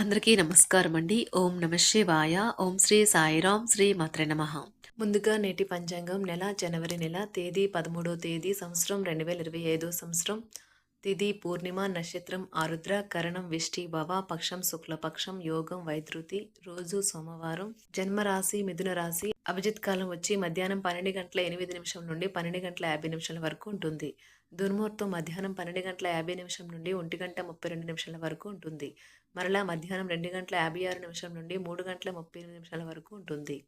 అందరికీ నమస్కారం అండి ఓం నమ శివాయ. ఓం శ్రీ సాయిరాం శ్రీ మాత్ర నమ. ముందుగా నేటి పంచాంగం నెల జనవరి నెల తేదీ పదమూడో తేదీ సంవత్సరం రెండు వేల ఇరవై ఐదో సంవత్సరం. తిథి పూర్ణిమ నక్షత్రం ఆరుద్ర కరణం విష్టి భవ పక్షం శుక్లపక్షం యోగం వైద్యుతి రోజు సోమవారం. జన్మరాశి మిథున రాశి అభిజిత్ కాలం వచ్చి మధ్యాహ్నం పన్నెండు గంటల ఎనిమిది నిమిషం నుండి పన్నెండు గంటల యాభై నిమిషాల వరకు ఉంటుంది. దుర్ముహూర్తం మధ్యాహ్నం పన్నెండు గంటల యాభై నిమిషం నుండి ఒంటి గంట ముప్పై రెండు నిమిషాల వరకు ఉంటుంది. మరలా మధ్యాహ్నం రెండు గంటల యాభై ఆరు నిమిషం నుండి మూడు గంటల ముప్పై ఎనిమిది నిమిషాల వరకు ఉంటుంది.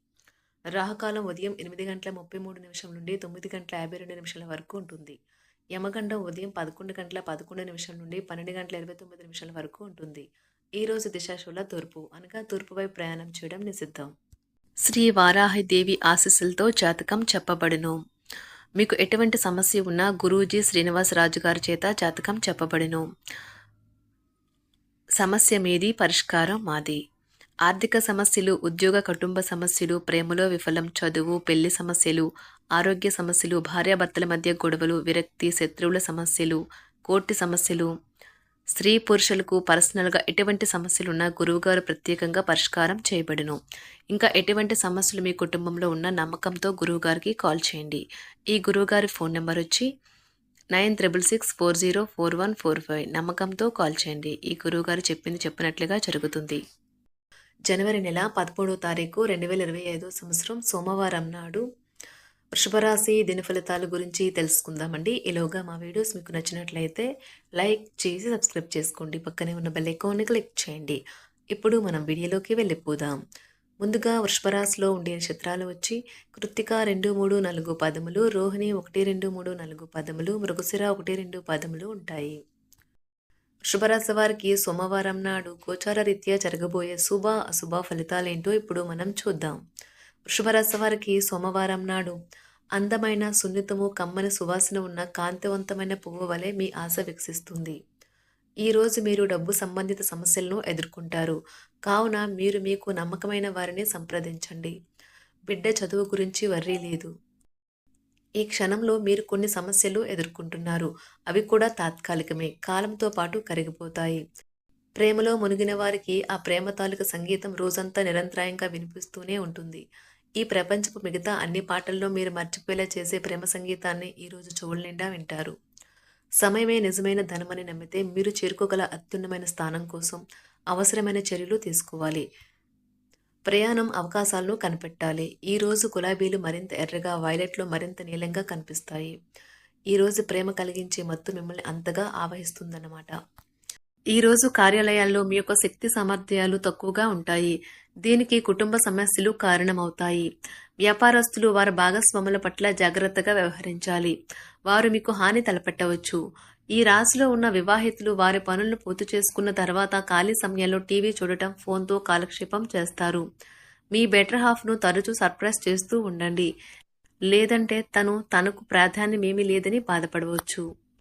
రాహుకాలం ఉదయం ఎనిమిది గంటల ముప్పై మూడు నిమిషం నుండి తొమ్మిది గంటల యాభై రెండు నిమిషాల వరకు ఉంటుంది. యమగండం ఉదయం పదకొండు గంటల పదకొండు నిమిషం నుండి పన్నెండు గంటల ఇరవై తొమ్మిది నిమిషాల వరకు ఉంటుంది. ఈ రోజు దిశాశూల తూర్పు అనగా తూర్పు వైపు ప్రయాణం చేయడం నిషిద్ధం. శ్రీ వారాహి దేవి ఆశీస్సులతో జాతకం చెప్పబడును. మీకు ఎటువంటి సమస్య ఉన్నా గురూజీ శ్రీనివాసరాజు గారి చేత జాతకం చెప్పబడును. సమస్య మీది పరిష్కారం మాది. ఆర్థిక సమస్యలు ఉద్యోగ కుటుంబ సమస్యలు ప్రేమలో విఫలం చదువు పెళ్ళి సమస్యలు ఆరోగ్య సమస్యలు భార్యాభర్తల మధ్య గొడవలు విరక్తి శత్రువుల సమస్యలు కోర్టు సమస్యలు స్త్రీ పురుషులకు పర్సనల్గా ఎటువంటి సమస్యలు ఉన్నా గురువుగారు ప్రత్యేకంగా పరిష్కారం చేయబడును. ఇంకా ఎటువంటి సమస్యలు మీ కుటుంబంలో ఉన్న నమ్మకంతో గురువుగారికి కాల్ చేయండి. ఈ గురువుగారి ఫోన్ నెంబర్ వచ్చి nine triple six four zero four one four five నమ్మకంతో కాల్ చేయండి. ఈ గురువుగారు చెప్పింది చెప్పినట్లుగా జరుగుతుంది. జనవరి నెల పదమూడో తారీఖు రెండు వేల ఇరవై ఐదో సంవత్సరం సోమవారం నాడు వృషభరాశి దిన ఫలితాల గురించి తెలుసుకుందామండి. ఈలోగా మా వీడియోస్ మీకు నచ్చినట్లయితే లైక్ చేసి సబ్స్క్రైబ్ చేసుకోండి. పక్కనే ఉన్న బెల్ ఐకాన్ని క్లిక్ చేయండి. ఇప్పుడు మనం వీడియోలోకి వెళ్ళిపోదాం. ముందుగా వృషభరాశిలో ఉండే నక్షత్రాలు వచ్చి కృత్తిక రెండు మూడు నాలుగు పదములు రోహిణి ఒకటి రెండు మూడు నాలుగు పదములు మృగశిర ఒకటి రెండు పదములు ఉంటాయి. వృషభరాశి వారికి సోమవారం నాడు గోచార రీత్యా జరగబోయే శుభ అశుభ ఫలితాలేంటో ఇప్పుడు మనం చూద్దాం. వృషభరాశి వారికి సోమవారం నాడు అందమైన సున్నితము కమ్మని సువాసన ఉన్న కాంతివంతమైన పువ్వు వలె మీ ఆశ వికసిస్తుంది ఈరోజు మీరు డబ్బు సంబంధిత సమస్యలను ఎదుర్కొంటారు. కావున మీరు మీకు నమ్మకమైన వారిని సంప్రదించండి. బిడ్డ చదువు గురించి వర్రీ లేదు. ఈ క్షణంలో మీరు కొన్ని సమస్యలు ఎదుర్కొంటున్నారు. అవి కూడా తాత్కాలికమే. కాలంతో పాటు కరిగిపోతాయి. ప్రేమలో మునిగిన వారికి ఆ ప్రేమ తాలూక సంగీతం రోజంతా నిరంతరాయంగా వినిపిస్తూనే ఉంటుంది. ఈ ప్రపంచపు మిగతా అన్ని పాటల్లో మీరు మర్చిపోయేలా చేసే ప్రేమ సంగీతాన్ని ఈరోజు చెవుల నిండా వింటారు. సమయమే నిజమైన ధనమని నమ్మితే మీరు చేరుకోగల అత్యున్నమైన స్థానం కోసం అవసరమైన చర్యలు తీసుకోవాలి. ప్రయాణం అవకాశాలను కనిపెట్టాలి. ఈరోజు గులాబీలు మరింత ఎర్రగా వైలెట్లు మరింత నీలంగా కనిపిస్తాయి. ఈరోజు ప్రేమ కలిగించే మత్తు మిమ్మల్ని అంతగా ఆవహిస్తుందన్నమాట. ఈరోజు కార్యాలయాల్లో మీ యొక్క శక్తి సామర్థ్యాలు తక్కువగా ఉంటాయి. దీనికి కుటుంబ సమస్యలు కారణమవుతాయి. వ్యాపారస్తులు వారి భాగస్వాముల పట్ల జాగ్రత్తగా వ్యవహరించాలి. వారు మీకు హాని తలపెట్టవచ్చు. ఈ రాశిలో ఉన్న వివాహితులు వారి పనులను పూర్తి చేసుకున్న తర్వాత ఖాళీ సమయంలో టీవీ చూడటం ఫోన్తో కాలక్షేపం చేస్తారు. మీ బెటర్ హాఫ్ను తరచూ సర్ప్రైజ్ చేస్తూ ఉండండి. లేదంటే తను తనకు ప్రాధాన్యమేమీ లేదని బాధపడవచ్చు.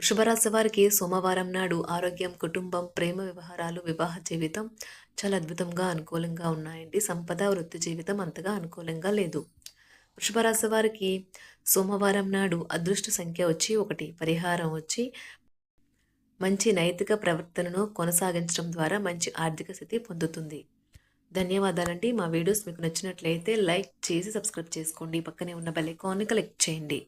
వృషభరాశి వారికి సోమవారం నాడు ఆరోగ్యం కుటుంబం ప్రేమ వ్యవహారాలు వివాహ జీవితం చాలా అద్భుతంగా అనుకూలంగా ఉన్నాయండి. సంపద వృత్తి జీవితం అంతగా అనుకూలంగా లేదు. వృషభరాశి వారికి సోమవారం నాడు అదృష్ట సంఖ్య వచ్చి ఒకటి. పరిహారం వచ్చి మంచి నైతిక ప్రవర్తనను కొనసాగించడం ద్వారా మంచి ఆర్థిక స్థితి పొందుతుంది. ధన్యవాదాలండి. మా వీడియోస్ మీకు నచ్చినట్లయితే లైక్ చేసి సబ్స్క్రైబ్ చేసుకోండి. పక్కనే ఉన్న బెల్ ఐకాన్ని క్లిక్ చేయండి.